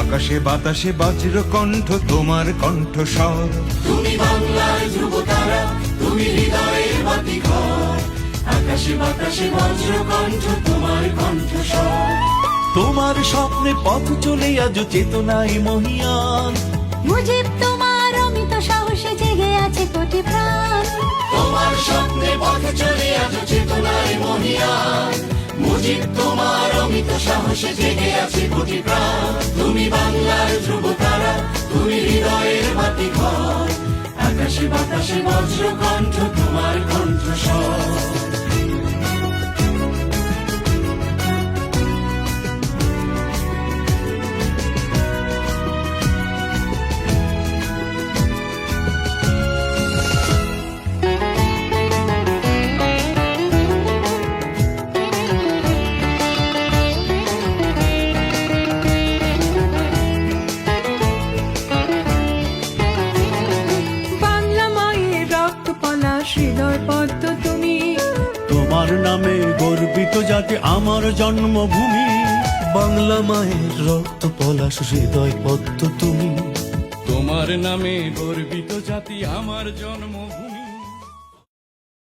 আকাশে বাতাসে বজ্র কণ্ঠ তোমার কণ্ঠ স্বর তুমি বাংলার ধ্রুব তারা তুমি হৃদয়ের বাতি ঘর আকাশে বাতাসে বজ্র কণ্ঠ তোমার কণ্ঠস্বর। তোমার স্বপ্নে পথ চলে আজ চেতনায় মহিয়ান। মুজিব তোমার অমিত সাহসে জেগে আছে কোটি প্রাণ। তোমার স্বপ্নে পথ চলে আজ চেতনায় মহিয়ান মুজিব তোমার অমিত সাহসে জেগে আছে কোটি প্রাণ। তুমি বাংলার ধ্রুব তারা তুমি হৃদয়ের বাতি ঘর আকাশে বাতাসে বজ্র কণ্ঠ তোমার গর্বিত জাতি আমার জন্মভূমি। বাংলা মায়ের রক্ত পলাশ হৃদয় পদ্ম তুমি। তোমার নামে গর্বিত জাতি আমার জন্মভূমি।